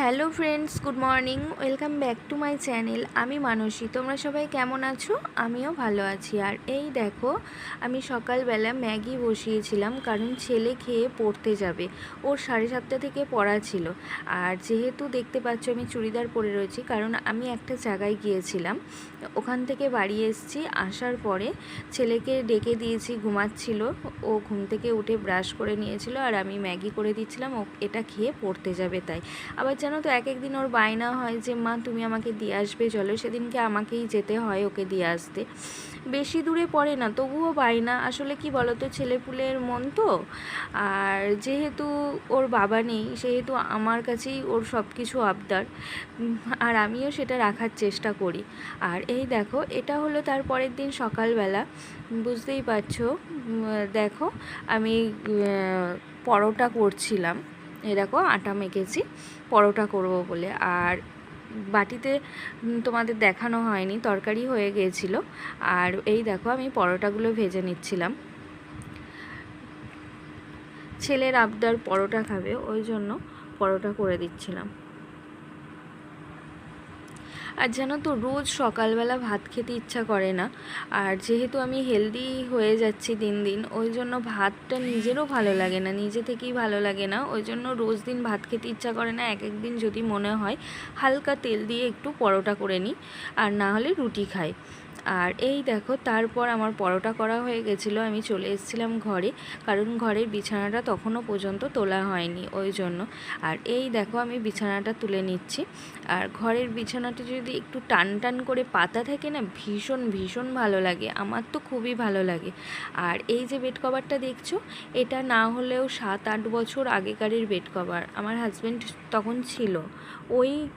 Hello friends, good morning. Welcome back to my channel. আমি মানসী। তোমরা সবাই কেমন আছো? আমিও ভালো আছি। আর এই দেখো, আমি সকালবেলা ম্যাগি বসিয়েছিলাম, কারণ ছেলে খেয়ে পড়তে যাবে। ওর সাড়ে সাতটা থেকে পড়া ছিল। আর যেহেতু দেখতে পাচ্ছ, আমি চুড়িদার পরে রয়েছি, কারণ আমি একটা জায়গায় গিয়েছিলাম। ওখান থেকে বাড়ি এসেছি, আসার পরে ছেলেকে ডেকে দিয়েছি, ঘুমাচ্ছিল। ও ঘুম থেকে উঠে ব্রাশ করে নিয়েছিল, আর আমি ম্যাগি করে দিচ্ছিলাম। ও এটা খেয়ে পড়তে যাবে তাই। আবার জানো তো এক একদিন ওর বায়না হয় যে, মা, তুমি আমাকে দিয়ে আসবে, চলো। সেদিনকে আমাকেই যেতে হয় ওকে দিয়ে আসতে। বেশি দূরে পড়ে না, তবুও বায়না। আসলে কি বলতো, ছেলেপুলের মন তো। আর যেহেতু ওর বাবা নেই, সেহেতু আমার কাছেই ওর সব কিছু আবদার আর আমিও সেটা রাখার চেষ্টা করি। আর এই দেখো, এটা হলো তার পরের দিন সকালবেলা। বুঝতেই পারছ দেখো, আমি পরোটা করছিলাম। এই দেখো, আটা মেখেছি, পরোটা করব বলে। আর বাটিতে তোমাদের দেখানো হয়নি, তরকারি হয়ে গিয়েছিল। আর এই দেখো, আমি পরোটাগুলো ভেজে নিচ্ছিলাম। ছেলের আবদার পরোটা খাবে, ওই জন্য পরোটা করে দিচ্ছিলাম। আর জানো তো, রোজ সকালবেলা ভাত খেতে ইচ্ছা করে না। আর যেহেতু আমি হেলদি হয়ে যাচ্ছি দিন দিন, ওই জন্য ভাতটা নিজেরও ভালো লাগে না, নিজে থেকেই ভালো লাগে না। ওই জন্য রোজ দিন ভাত খেতে ইচ্ছা করে না, এক একদিন যদি মনে হয় হালকা তেল দিয়ে একটু পরোটা করে নিই, আর না হলে রুটি খাই। আর এই দেখো, তারপর আমার পরোটা করা হয়ে গেছিল, আমি চলে এসেছিলাম ঘরে। কারণ ঘরের বিছানাটা তখনও পর্যন্ত তোলা হয়নি, ওই জন্য। আর এই দেখো, আমি বিছানাটা তুলে নিচ্ছি। আর ঘরের বিছানাটা যদি একটু টান টান করে পাতা থাকে না, ভীষণ ভীষণ ভালো লাগে। আমার তো খুবই ভালো লাগে। আর এই যে বেড কভারটা দেখছ, এটা না হলেও সাত আট বছর আগেকারের বেড কভার। আমার হাজব্যান্ড তখন ছিল, ওই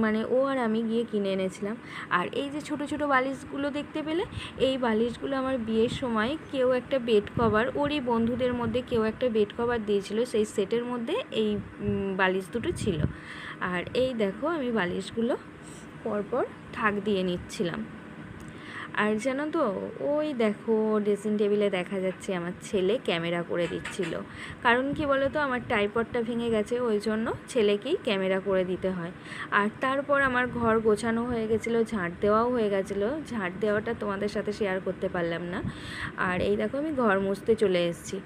মানে ও আর আমি গিয়ে কিনে এনেছিলাম। আর এই যে ছোট ছোট বালিশগুলো দেখতে পেলে, এই বালিশগুলো আমার বিয়ের সময় কেউ একটা বেড কভার ওরই বন্ধুদের মধ্যে কেউ একটা বেড কভার দিয়েছিল, সেই সেটের মধ্যে এই বালিশ দুটো ছিল। আর এই দেখো আমি বালিশগুলো পরপর থাক দিয়ে নিচ্ছিলাম। আর জানো তো, ওই দেখো ড্রেসিং টেবিলে দেখা যাচ্ছে আমার ছেলে ক্যামেরা করে দিচ্ছিল। কারণ কি বলো তো আমার টাইপডটা ভেঙে গেছে, ওই জন্য ছেলেকেই ক্যামেরা করে দিতে হয়। আর তারপর আমার ঘর গোছানো হয়ে গেছিল ঝাঁট দেওয়াও হয়ে গেছিল। ঝাঁট দেওয়াটা তোমাদের সাথে শেয়ার করতে পারলাম না। আর এই দেখো আমি ঘর মুছতে চলে এসেছি।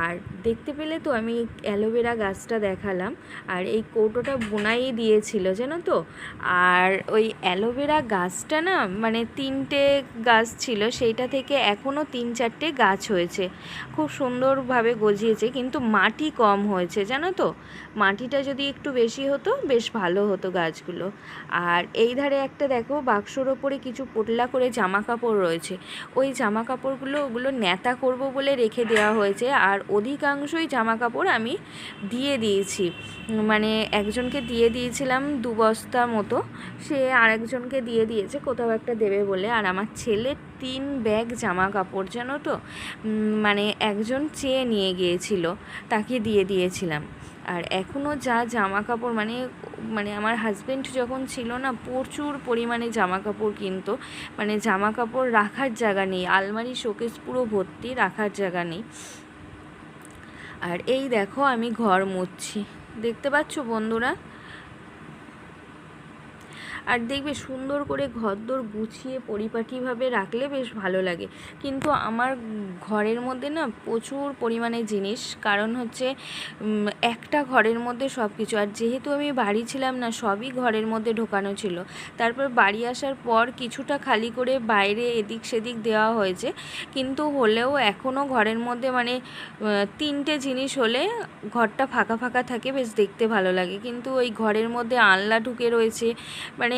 আর দেখতে পেলে তো আমি অ্যালোভেরা গাছটা দেখালাম। আর এই কৌটোটা বোনাই দিয়েছিল, জানো তো? আর ওই অ্যালোভেরা গাছটা না মানে তিনটে গাছ ছিল, সেইটা থেকে এখনও তিন চারটে গাছ হয়েছে। খুব সুন্দরভাবে গজিয়েছে, কিন্তু মাটি কম হয়েছে, জানো তো? মাটিটা যদি একটু বেশি হতো, বেশ ভালো হতো গাছগুলো। আর এই ধারে একটা দেখো, বাক্সর ওপরে কিছু পোটলা করে জামা কাপড় রয়েছে। ওই জামা কাপড়গুলো ওগুলো ন্যাতা করব বলে রেখে দেওয়া হয়েছে, আর অধিকাংশই জামা কাপড় আমি দিয়ে দিয়েছি। মানে একজনকে দিয়ে দিয়েছিলাম দু বস্তা মতো, সে আরেকজনকে দিয়ে দিয়েছে, কোথাও একটা দেবে বলে, আর আমার ছেলের তিন ব্যাগ জামা কাপড় জানো তো? মানে একজন চেয়ে নিয়ে গিয়েছিল, তাকে দিয়ে দিয়েছিলাম। আর এখনও যা জামা কাপড় মানে মানে আমার হাজবেন্ড যখন ছিল না, প্রচুর পরিমাণে জামা কাপড় কিনতো। মানে জামা কাপড় রাখার জায়গা নেই, আলমারি শোকেস পুরো ভর্তি রাখার জায়গা নেই। আর এই দেখো, আমি ঘর মুছছি। দেখতে পাচ্ছ বন্ধুরা? আর দেখবে সুন্দর করে ঘরদোর গুছিয়ে পরিপাটিভাবে রাখলে বেশ ভালো লাগে। কিন্তু আমার ঘরের মধ্যে না প্রচুর পরিমাণে জিনিস, কারণ হচ্ছে একটা ঘরের মধ্যে সব কিছু আর যেহেতু আমি বাড়ি ছিলাম না, সবই ঘরের মধ্যে ঢোকানো ছিল। তারপর বাড়ি আসার পর কিছুটা খালি করে বাইরে এদিক সেদিক দেওয়া হয়েছে। কিন্তু হলেও এখনও ঘরের মধ্যে মানে তিনটে জিনিস হলে ঘরটা ফাঁকা ফাঁকা থাকে, বেশ দেখতে ভালো লাগে। কিন্তু ওই ঘরের মধ্যে আনলা ঢুকে রয়েছে মানে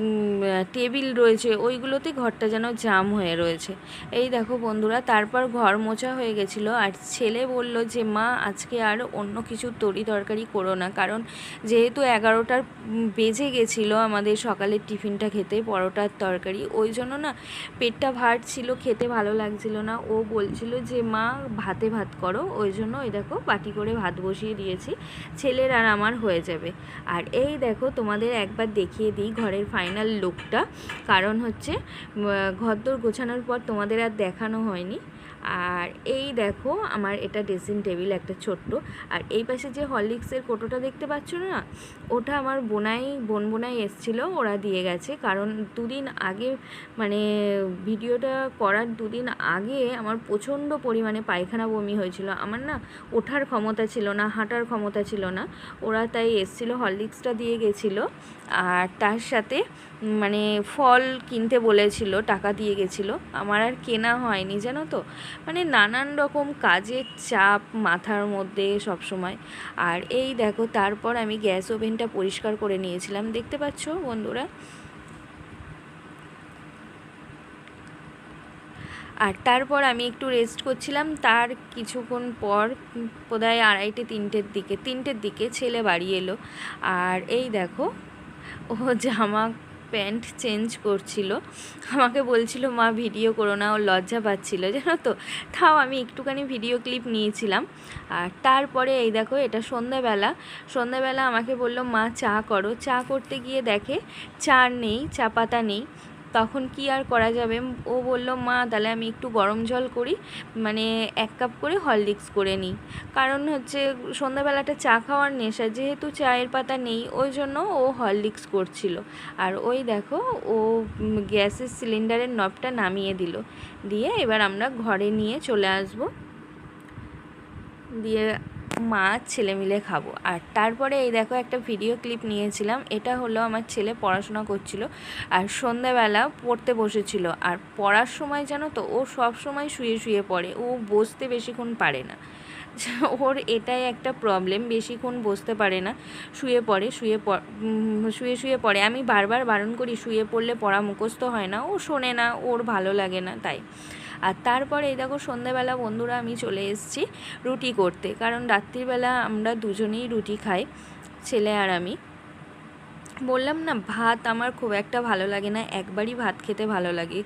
উম, টেবিল রয়েছে ওইগুলোতে ঘরটা যেন জাম হয়ে রয়েছে। এই দেখো বন্ধুরা তারপর ঘর মোছা হয়ে গেছিল আর ছেলে বলল যে মা আজকে আর অন্য কিছু তরি তরকারি করো না। কারণ যেহেতু এগারোটার বেজে গেছিল আমাদের সকালের টিফিনটা খেতে পরোটার তরকারি ওই জন্য না পেটটা ভার ছিল খেতে ভালো লাগছিল না। ও বলছিল যে মা ভাতে ভাত করো। ওই জন্য ওই দেখো বাটি করে ভাত বসিয়ে দিয়েছি ছেলের আর আমার হয়ে যাবে। আর এই দেখো তোমাদের একবার দেখিয়ে দিই ঘরের ফাইনাল লুকটা কারণ হচ্ছে ঘর ঘরদোর গোছানোর পর তোমাদের আর দেখানো হয়নি। আর এই দেখো আমার এটা ড্রেসিং টেবিল একটা ছোট্ট। আর এই পাশে যে হরলিক্সের কোটোটা দেখতে পাচ্ছ না, ওটা আমার বোনাই, বোন বোনাই এসছিলো, ওরা দিয়ে গেছে। কারণ দুদিন আগে মানে ভিডিওটা করার দুদিন আগে আমার প্রচণ্ড পরিমাণে পায়খানা বমি হয়েছিল। আমার না ওঠার ক্ষমতা ছিল না, হাঁটার ক্ষমতা ছিল না। ওরা তাই এসছিলো, হরলিক্সটা দিয়ে গেছিল। আর তার সাথে মানে ফল কিনতে বলেছিল, টাকা দিয়ে গেছিল। আমার আর কেনা হয়নি, জানো তো? মানে নানান রকম কাজের চাপ মাথার মধ্যে সব সময় আর এই দেখো, তারপর আমি গ্যাস ওভেনটা পরিষ্কার করে নিয়েছিলাম। দেখতে পাচ্ছ বন্ধুরা? আর তারপর আমি একটু রেস্ট করছিলাম। তার কিছুক্ষণ পর বোধহয় আড়াইটে, তিনটের দিকে তিনটের দিকে ছেলে বাড়ি এলো। আর এই দেখো, ও জামা প্যান্ট চেঞ্জ করছিল। আমাকে বলছিল, মা, ভিডিও করো না ও লজ্জা পাচ্ছিলো। জানো তো? তাও আমি একটুখানি ভিডিও ক্লিপ নিয়েছিলাম। আর তারপরে এই দেখো, এটা সন্ধ্যাবেলা। সন্ধ্যাবেলা আমাকে বলল, মা, চা করো। চা করতে গিয়ে দেখে চা নেই, চা পাতা নেই। তখন কি আর করা যাবে? ও বলল, মা, তাহলে আমি একটু গরম জল করি মানে এক কাপ করে হরলিক্স করে নিই। কারণ হচ্ছে সন্ধ্যাবেলাটা চা খাওয়ার নেশা, যেহেতু চায়ের পাতা নেই, ওই জন্য ও হরলিক্স করছিল। আর ওই দেখো, ও গ্যাসের সিলিন্ডারের নবটা নামিয়ে দিল। দিয়ে এবার আমরা ঘরে নিয়ে চলে আসব। দিয়ে মা ছেলে মিলে খাব। আর তারপরে এই দেখো একটা ভিডিও ক্লিপ নিয়েছিলাম। এটা হলো আমার ছেলে পড়াশোনা করছিল আর সন্ধ্যাবেলা পড়তে বসেছিল। আর পড়ার সময় জানো তো, ও সব সময় শুয়ে শুয়ে পড়ে। ও বসতে বেশিক্ষণ পারে না। ওর এটাই একটা প্রবলেম বেশিক্ষণ বসতে পারে না, শুয়ে পড়ে, শুয়ে শুয়ে শুয়ে পড়ে। আমি বারবার বারণ করি, শুয়ে পড়লে পড়া মুখস্থ হয় না, ও শোনে না, ওর ভালো লাগে না, তাই। আর তারপরে এই দেখো সন্ধেবেলা বন্ধুরা, আমি চলে এসেছি রুটি করতে। কারণ রাত্রিবেলা আমরা দুজনেই রুটি খাই, ছেলে আর আমি। বললাম না, ভাত আমার খুব একটা ভালো লাগে না, একবারই ভাত খেতে ভালো লাগে।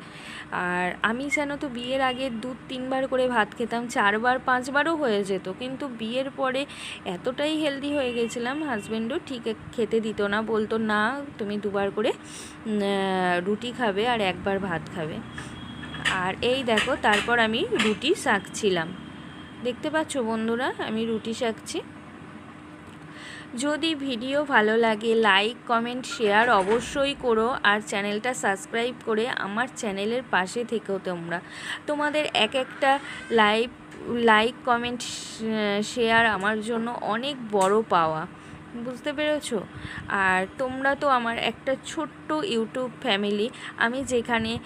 আর আমি যেন তো বিয়ের আগে দু, তিনবার করে ভাত খেতাম, চারবার, পাঁচবারও হয়ে যেত। কিন্তু বিয়ের পরে এতটাই হেলদি হয়ে গেছিলাম হাজব্যান্ডও ঠিক খেতে দিত না, বলতো, না, তুমি দুবার করে রুটি খাবে আর একবার ভাত খাবে। আর এই দেখো, তারপর আমি রুটি শাকছিলাম। দেখতে পাচ্ছ বন্ধুরা, আমি রুটি শাকছি। যদি ভিডিও ভালো লাগে, লাইক, কমেন্ট, শেয়ার অবশ্যই করো আর চ্যানেলটা সাবস্ক্রাইব করে আমার চ্যানেলের পাশে থেকেও তোমরা। তোমাদের এক একটা লাইভ, লাইক, কমেন্ট শেয়ার আমার জন্য অনেক বড় পাওয়া। বুঝতে পেরেছ? আর তোমরা তো আমার একটা ছোট্ট ইউটিউব ফ্যামিলি। আমি যেখানে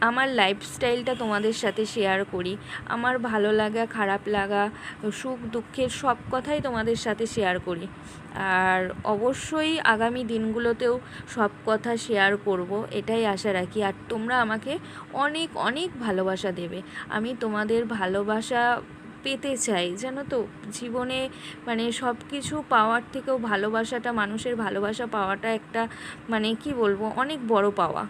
আমার লাইফস্টাইলটা তোমাদের সাথে শেয়ার করি। আমার ভালো লাগা, খারাপ লাগা, সুখ, দুঃখের সব কথাই তোমাদের সাথে শেয়ার করি। আর অবশ্যই আগামী দিনগুলোতেও সব কথা শেয়ার করব, এটাই আশা রাখি। আর তোমরা আমাকে অনেক অনেক ভালোবাসা দেবে। আমি তোমাদের ভালোবাসা পেতে চাই। জানো তো, জীবনে মানে সব কিছু পাওয়ার থেকেও ভালোবাসাটা, মানুষের ভালোবাসা পাওয়াটা একটা মানে কি বলব, অনেক বড় পাওয়া।